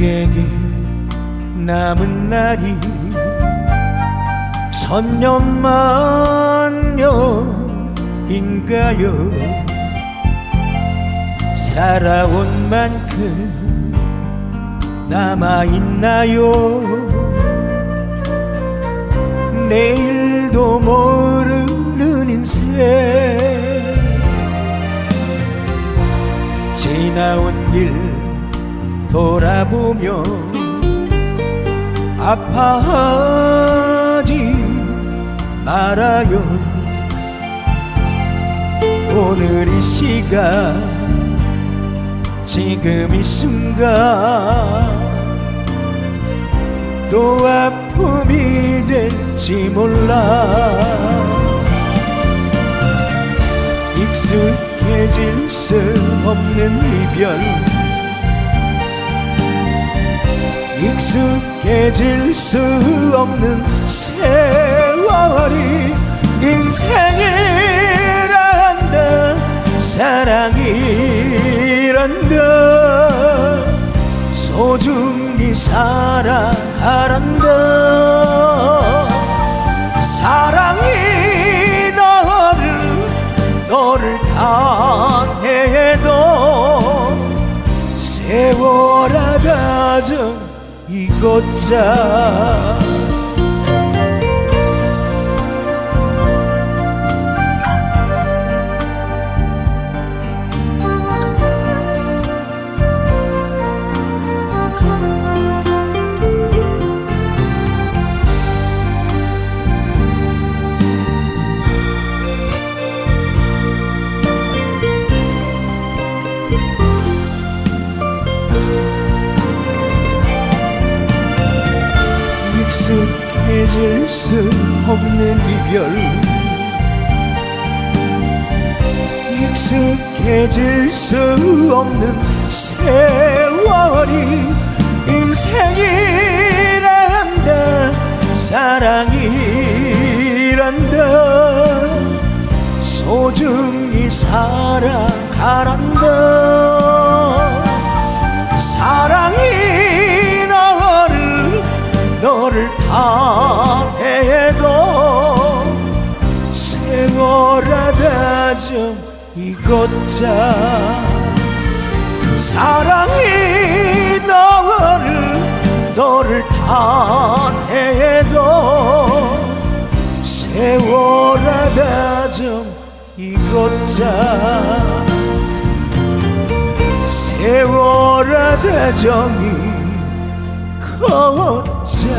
우리에게 남은 날이 천년만년인가요? 살아온 만큼 남아있나요? 내일도 모르는 인생. 지나온 길 돌아보며 아파하지 말아요. 오늘 이 시간 지금 이 순간 또 아픔이 될지 몰라. 익숙해질 수 없는 이별 익숙해질 수 없는 세월이 인생이란다. 사랑이란다. 소중히 살아가란다 이곳자 익숙해질 수 없는 이별. 익숙해질 수 없는 세월이 인생이란다 사랑이란다. 소중히 살아가란다. 사랑이 다정 이곳자. 사랑이 너를 너를 다해도 세월아 다정 이곳자. 세월아 다정이 걷자